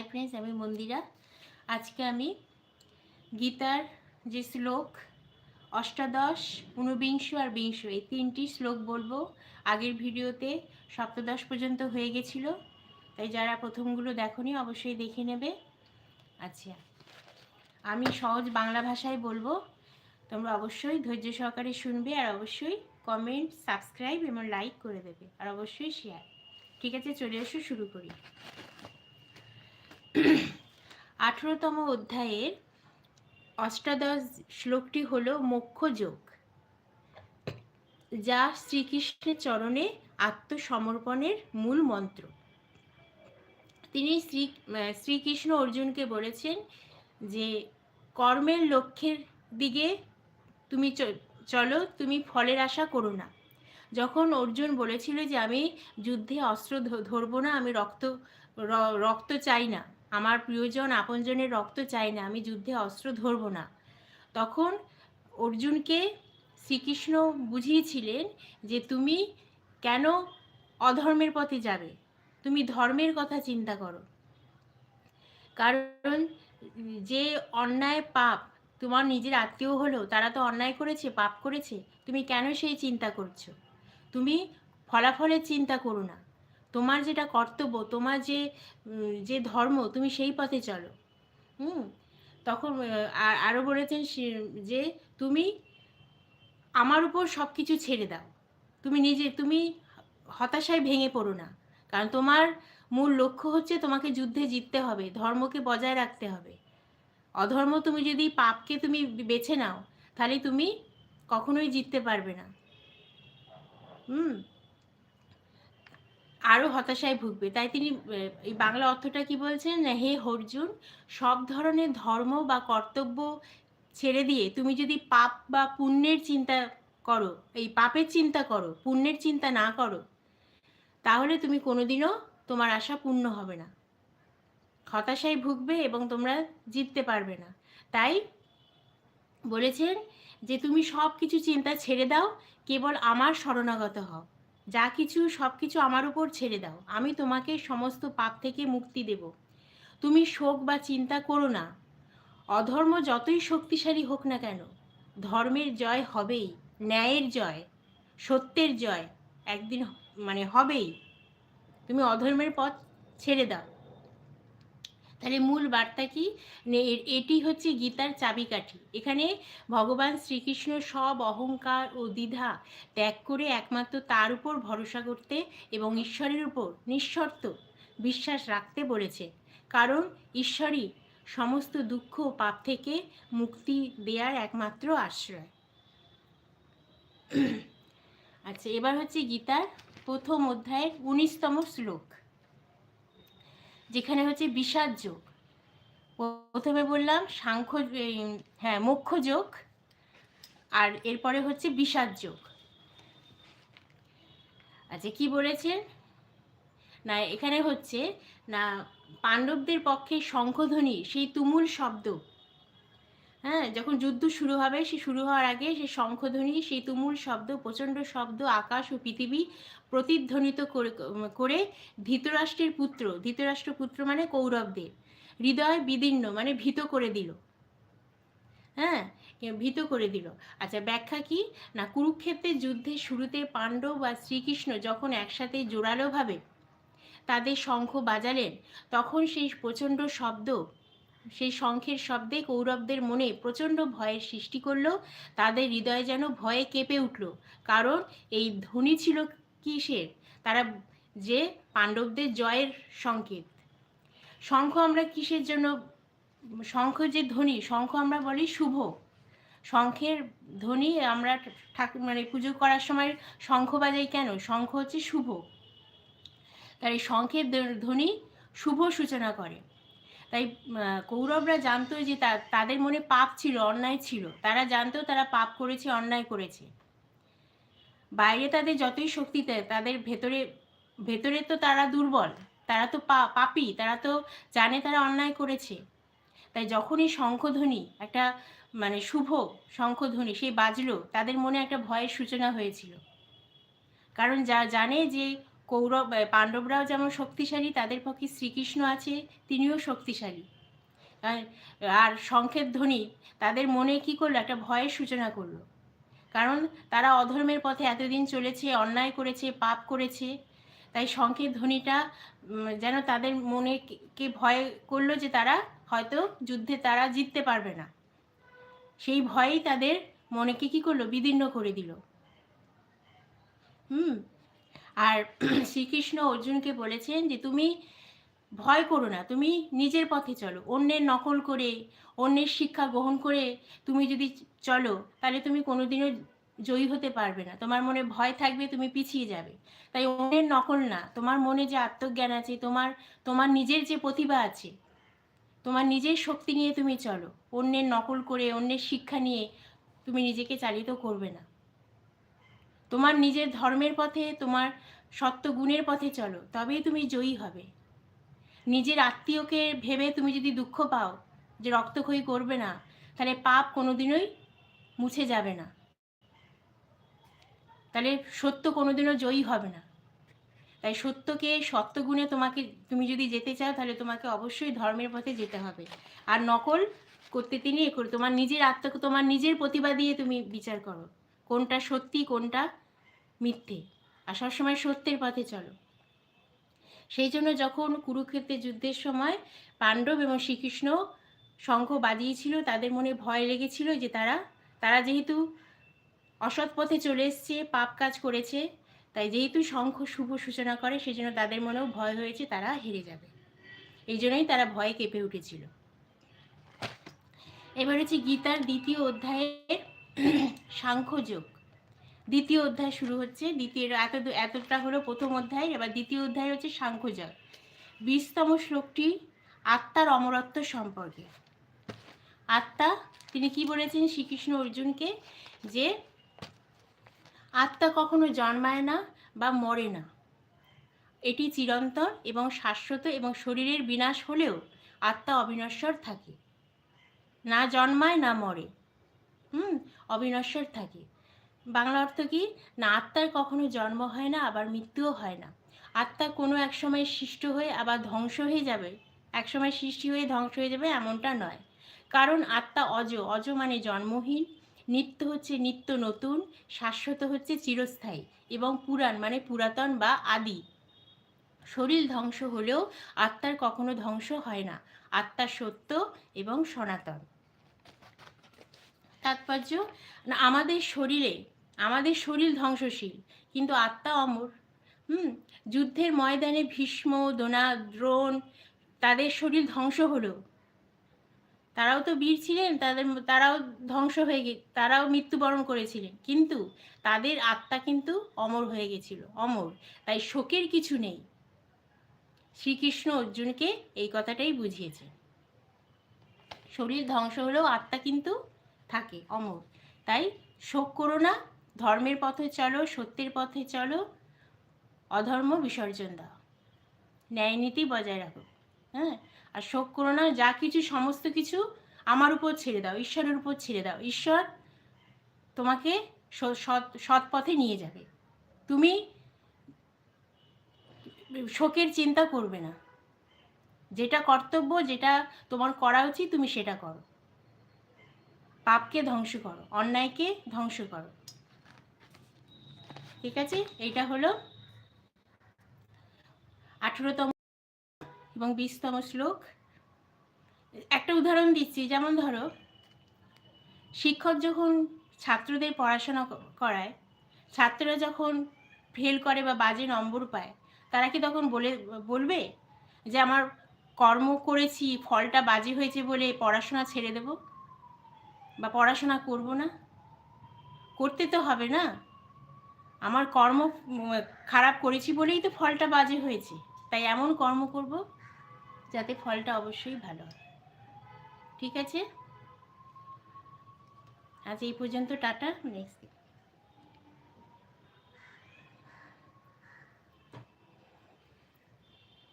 Hi friends, আমি মন্দিরা। আজকে আমি গীতার যে শ্লোক, অষ্টাদশ, ঊনবিংশ আর বিংশ, এই তিনটি শ্লোক বলব। আগের ভিডিওতে সপ্তদশ পর্যন্ত হয়ে গেছিল, তাই যারা প্রথমগুলো দেখনি অবশ্যই দেখে নেবে। আচ্ছা আমি সহজ বাংলা ভাষায় বলব, তোমরা অবশ্যই ধৈর্য সহকারে শুনবে আর অবশ্যই কমেন্ট সাবস্ক্রাইব এবং লাইক করে দেবে, আর অবশ্যই শেয়ার ঠিক আছে, চলে এসো, শুরু করি। আঠেরোতম অধ্যায়ের অষ্টাদশ শ্লোকটি হল মোক্ষ যোগ। যা শ্রীকৃষ্ণের চরণে আত্মসমর্পণের মূল মন্ত্র। তিনি শ্রী শ্রীকৃষ্ণ অর্জুনকে বলেছেন যে, কর্মের লক্ষ্যের দিকে তুমি চলো, তুমি ফলের আশা করো না। যখন অর্জুন বলেছিল যে, আমি যুদ্ধে অস্ত্র ধরবো না, আমি রক্ত রক্ত চাই না আমার প্রিয়জন আপনজনের রক্ত চাই না, আমি যুদ্ধে অস্ত্র ধরবো না। তখন অর্জুনকে শ্রীকৃষ্ণ বুঝিয়েছিলেন যে তুমি কেন অধর্মের পথে যাবে? তুমি ধর্মের কথা চিন্তা করো। কারণ যে অন্যায় পাপ তোমার নিজের আত্মীয় হলেও তারা তো অন্যায় করেছে, পাপ করেছে, তুমি কেন সেই চিন্তা করছ? তুমি ফলাফলের চিন্তা করো না। তোমার যেটা কর্তব্য, তোমার যে যে ধর্ম, তুমি সেই পথে চলো। হুম? তখন আরও বলেছেন যে তুমি আমার উপর সব কিছু ছেড়ে দাও। তুমি নিজে, তুমি হতাশায় ভেঙে পড়ো না। কারণ তোমার মূল লক্ষ্য হচ্ছে তোমাকে যুদ্ধে জিততে হবে, ধর্মকে বজায় রাখতে হবে। অধর্ম তুমি যদি পাপকে তুমি বেছে নাও, তাহলে তুমি কখনোই জিততে পারবে না। হুম? আরও হতাশায় ভুগবে। তাই তিনি এই বাংলা অর্থটা কি বলছেন হে অর্জুন, সব ধরনের ধর্ম বা কর্তব্য ছেড়ে দিয়ে তুমি যদি পাপ বা পুণ্যের চিন্তা করো, এই পাপের চিন্তা করো, পুণ্যের চিন্তা না করো, তাহলে তুমি কোনোদিনও তোমার আশা পূর্ণ হবে না। হতাশায় ভুগবে এবং তোমরা জিততে পারবে না। তাই বলেছেন যে, তুমি সব কিছু চিন্তা ছেড়ে দাও, কেবল আমার শরণাগত হও। যা কিছু সব কিছু আমার উপর ছেড়ে দাও। আমি তোমাকে সমস্ত পাপ থেকে মুক্তি দেব। তুমি শোক বা চিন্তা করো না। অধর্ম যতই শক্তিশালী হোক না কেন, ধর্মের জয় হবেই, ন্যায়ের জয়, সত্যের জয় একদিন মানে হবেই। তুমি অধর্মের পথ ছেড়ে দাও। তাহলে মূল বার্তা কি? এটি হচ্ছে গীতার চাবিকাঠি। এখানে ভগবান শ্রীকৃষ্ণ সব অহংকার ও দ্বিধা ত্যাগ করে একমাত্র তার উপর ভরসা করতে এবং ঈশ্বরের উপর নিঃশর্ত বিশ্বাস রাখতে বলেছে। কারণ ঈশ্বরই সমস্ত দুঃখ পাপ থেকে মুক্তি দেওয়ার একমাত্র আশ্রয়। আচ্ছা এবার হচ্ছে গীতার প্রথম অধ্যায়ের উনিশতম শ্লোক। যেখানে হচ্ছে বিষাদ যোগ। প্রথমে বললাম সাংখ্য হ্যাঁ মুখ্য যোগ আর এরপরে হচ্ছে বিষাদ যোগ। আচ্ছা কি বলেছেন? না, এখানে হচ্ছে না, পাণ্ডবদের পক্ষে শঙ্খধ্বনি সেই তুমুল শব্দ হ্যাঁ যখন যুদ্ধ শুরু হবে, সে শুরু হওয়ার আগে সে শঙ্খধ্বনি সেই তুমুল শব্দ, প্রচণ্ড শব্দ, আকাশ ও পৃথিবী প্রতিধ্বনিত করে ধৃতরাষ্ট্রের পুত্র। ধৃতরাষ্ট্র পুত্র মানে কৌরবদের। হৃদয় বিদীর্ণ মানে ভীত করে দিল। হ্যাঁ ভীত করে দিল। আচ্ছা ব্যাখ্যা কি? না, কুরুক্ষেত্রের যুদ্ধের শুরুতে পাণ্ডব বা শ্রীকৃষ্ণ যখন একসাথে জোরালোভাবে তাদের শঙ্খ বাজালেন, তখন সেই প্রচণ্ড শব্দ সেই শঙ্খের শব্দে কৌরবদের মনে প্রচণ্ড ভয়ের সৃষ্টি করল। তাদের হৃদয় যেন ভয়ে কেঁপে উঠল। কারণ এই ধ্বনি ছিল কিসের? তারা যে পাণ্ডবদের জয়ের সংকেত। শঙ্খ আমরা কিসের জন্য, শঙ্খ যে ধ্বনি, শঙ্খ আমরা বলি শুভ। শঙ্খের ধ্বনি আমরা ঠাকুর মানে পুজো করার সময় শঙ্খ বাজাই কেন? শঙ্খ হচ্ছে শুভ। তাই শঙ্খের ধ্বনি শুভ সূচনা করে। তাই কৌরবরা জানতো যে তাদের মনে পাপ ছিল, অন্যায় ছিল। তারা জানতো তারা পাপ করেছে, অন্যায় করেছে। বাইরে তাদের যতই শক্তি দেয় তাদের ভেতরে ভেতরে তো তারা দুর্বল। তারা তো পাপি, তারা তো জানে তারা অন্যায় করেছে। তাই যখনই শঙ্খধ্বনি একটা মানে শুভ শঙ্খধ্বনি সেই বাজলো, তাদের মনে একটা ভয়ের সূচনা হয়েছিল। কারণ যা জানে যে কৌরব পাণ্ডবরাও যেমন শক্তিশালী, তাদের পক্ষে শ্রীকৃষ্ণ আছে, তিনিও শক্তিশালী। আর- শঙ্খের ধ্বনি, তাদের মনে কি করল? একটা ভয়ের সূচনা করল। কারণ তারা অধর্মের পথে এতদিন চলেছে, অন্যায় করেছে, পাপ করেছে। তাই শঙ্খের ধ্বনিটা যেন তাদের মনে কে ভয় করল যে তারা হয়তো যুদ্ধে তারা জিততে পারবে না। সেই ভয়েই তাদের মনেকে কি করল? বিদীর্ণ করে দিল। হুম আর শ্রীকৃষ্ণ অর্জুনকে বলেছেন যে, তুমি ভয় করো না, তুমি নিজের পথে চলো। অন্যের নকল করে, অন্যের শিক্ষা গ্রহণ করে তুমি যদি চলো, তাহলে তুমি কোনোদিনও জয়ী হতে পারবে না। তোমার মনে ভয় থাকবে, তুমি পিছিয়ে যাবে। তাই অন্যের নকল না। তোমার মনে যে আত্মজ্ঞান আছে, তোমার তোমার নিজের যে প্রতিভা আছে, তোমার নিজের শক্তি নিয়ে তুমি চলো। অন্যের নকল করে, অন্যের শিক্ষা নিয়ে তুমি নিজেকে চালিত করবে না। তোমার নিজের ধর্মের পথে, তোমার সত্য গুণের পথে চলো, তবেই তুমি জয়ী হবে। নিজের আত্মীয়কে ভেবে তুমি যদি দুঃখ পাও যে রক্তক্ষয়ী করবে না, তাহলে পাপ কোনোদিনই মুছে যাবে না। তাহলে সত্য কোনোদিনও জয়ী হবে না। তাই সত্যকে, সত্যগুণে তোমাকে, তুমি যদি যেতে চাও, তাহলে তোমাকে অবশ্যই ধর্মের পথে যেতে হবে। আর নকল করতে তিনি এ করো, তোমার নিজের আত্মাকে, তোমার নিজের প্রতিভা দিয়ে তুমি বিচার করো। কোনটা সত্যি, কোনটা মিথ্যে? আর সবসময় সত্যের পথে চলো। সেই জন্য যখন কুরুক্ষেত্রের যুদ্ধের সময় পাণ্ডব এবং শ্রীকৃষ্ণ শঙ্খ বাজিয়েছিল, তাদের মনে ভয় লেগেছিল যে তারা তারা যেহেতু অসৎ পথে চলে এসছে, পাপ কাজ করেছে, তাই যেহেতু শঙ্খ শুভ সূচনা করে সেজন্য তাদের মনেও ভয় হয়েছে, তারা হেরে যাবে। এই জন্যই তারা ভয়ে কেঁপে উঠেছিল। এবার হচ্ছে গীতার দ্বিতীয় অধ্যায়ের সাংখ্যযোগ। দ্বিতীয় অধ্যায় শুরু হচ্ছে। দ্বিতীয় এত এতটা হলো প্রথম অধ্যায় এবার দ্বিতীয় অধ্যায় হচ্ছে সাংখ্যযোগ। বিশতম শ্লোকটি, আত্মার অমরত্ব সম্পর্কে। আত্মা, তিনি কি বলেছেন? শ্রীকৃষ্ণ অর্জুনকে যে আত্মা কখনো জন্মায় না বা মরে না। এটি চিরন্তন এবং শাশ্বত এবং শরীরের বিনাশ হলেও আত্মা অবিনশ্বর থাকে। না জন্মায়, না মরে। হুম, অবিনশ্বর থাকে। বাংলা অর্থ কি? না, আত্মার কখনো জন্ম হয় না, আবার মৃত্যুও হয় না। আত্মা কোনো এক সময় সৃষ্ট হয়ে আবার ধ্বংস হয়ে যাবে। এক সময় সৃষ্টি হয়ে ধ্বংস হয়ে যাবে এমনটা নয়। কারণ আত্মা অজ অজ মানে জন্মহীন। নিত্য হচ্ছে নিত্য নতুন, শাশ্বত হচ্ছে চিরস্থায়ী এবং পুরাণ মানে পুরাতন বা আদি। শরীর ধ্বংস হলেও আত্মার কখনো ধ্বংস হয় না। আত্মা সত্য এবং সনাতন। তাৎপর্য? না, আমাদের শরীরে, আমাদের শরীর ধ্বংসশীল, কিন্তু আত্মা অমর। হুম, যুদ্ধের ময়দানে ভীষ্ম, দোনা, দ্রোণ, তাদের শরীর ধ্বংস হলো। তারাও তো বীর ছিলেন, তাদের তারাও ধ্বংস হয়ে গে, তারাও মৃত্যুবরণ করেছিলেন, কিন্তু তাদের আত্মা কিন্তু অমর হয়ে গেছিল, অমর। তাই শোকের কিছু নেই। শ্রীকৃষ্ণ অর্জুনকে এই কথাটাই বুঝিয়েছে শরীর ধ্বংস হলেও আত্মা কিন্তু থাকে, অমর। তাই শোক করো না, ধর্মের পথে চলো, সত্যের পথে চলো, অধর্ম বিসর্জন দাও। ন্যায় নীতি বজায় রাখো হ্যাঁ? আর শোক করো না, যা কিছু, সমস্ত কিছু আমার উপর ছেড়ে দাও, ঈশ্বরের উপর ছেড়ে দাও। ঈশ্বর তোমাকে সৎ সৎ পথে নিয়ে যাবে। তুমি শোকের চিন্তা করবে না। যেটা কর্তব্য, যেটা তোমার করা উচিত, তুমি সেটা করো। পাপকে ধ্বংস করো, অন্যায়কে ধ্বংস করো। ঠিক আছে? এইটা হলো আঠেরোতম এবং বিশতম শ্লোক। একটা উদাহরণ দিচ্ছি, যেমন ধরো, শিক্ষক যখন ছাত্রদের পড়াশোনা করায়, ছাত্ররা যখন ফেল করে বা বাজে নম্বর পায়, তারা কি তখন বলে, বলবে যে, আমার কর্ম করেছি, ফলটা বাজে হয়েছে বলে পড়াশোনা ছেড়ে দেব? বা পড়াশোনা করব না? করতে তো হবে না। আমার কর্ম খারাপ করেছি বলেই তো ফলটা বাজে হয়েছে। তাই এমন কর্ম করব যাতে ফলটা অবশ্যই ভালো হয়। ঠিক আছে? আজ এই পর্যন্ত, টাটা নেক্সট